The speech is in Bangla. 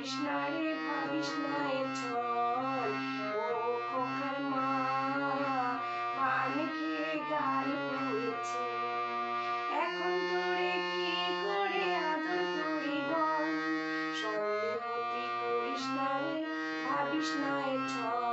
করিস না এ ছল ও খোকার মা পান খেয়ে গাল পুড়েছে এখন তোরে কি করে আদর করি বল সন্দেহতি করিস না রে ভাবিস না এ ছল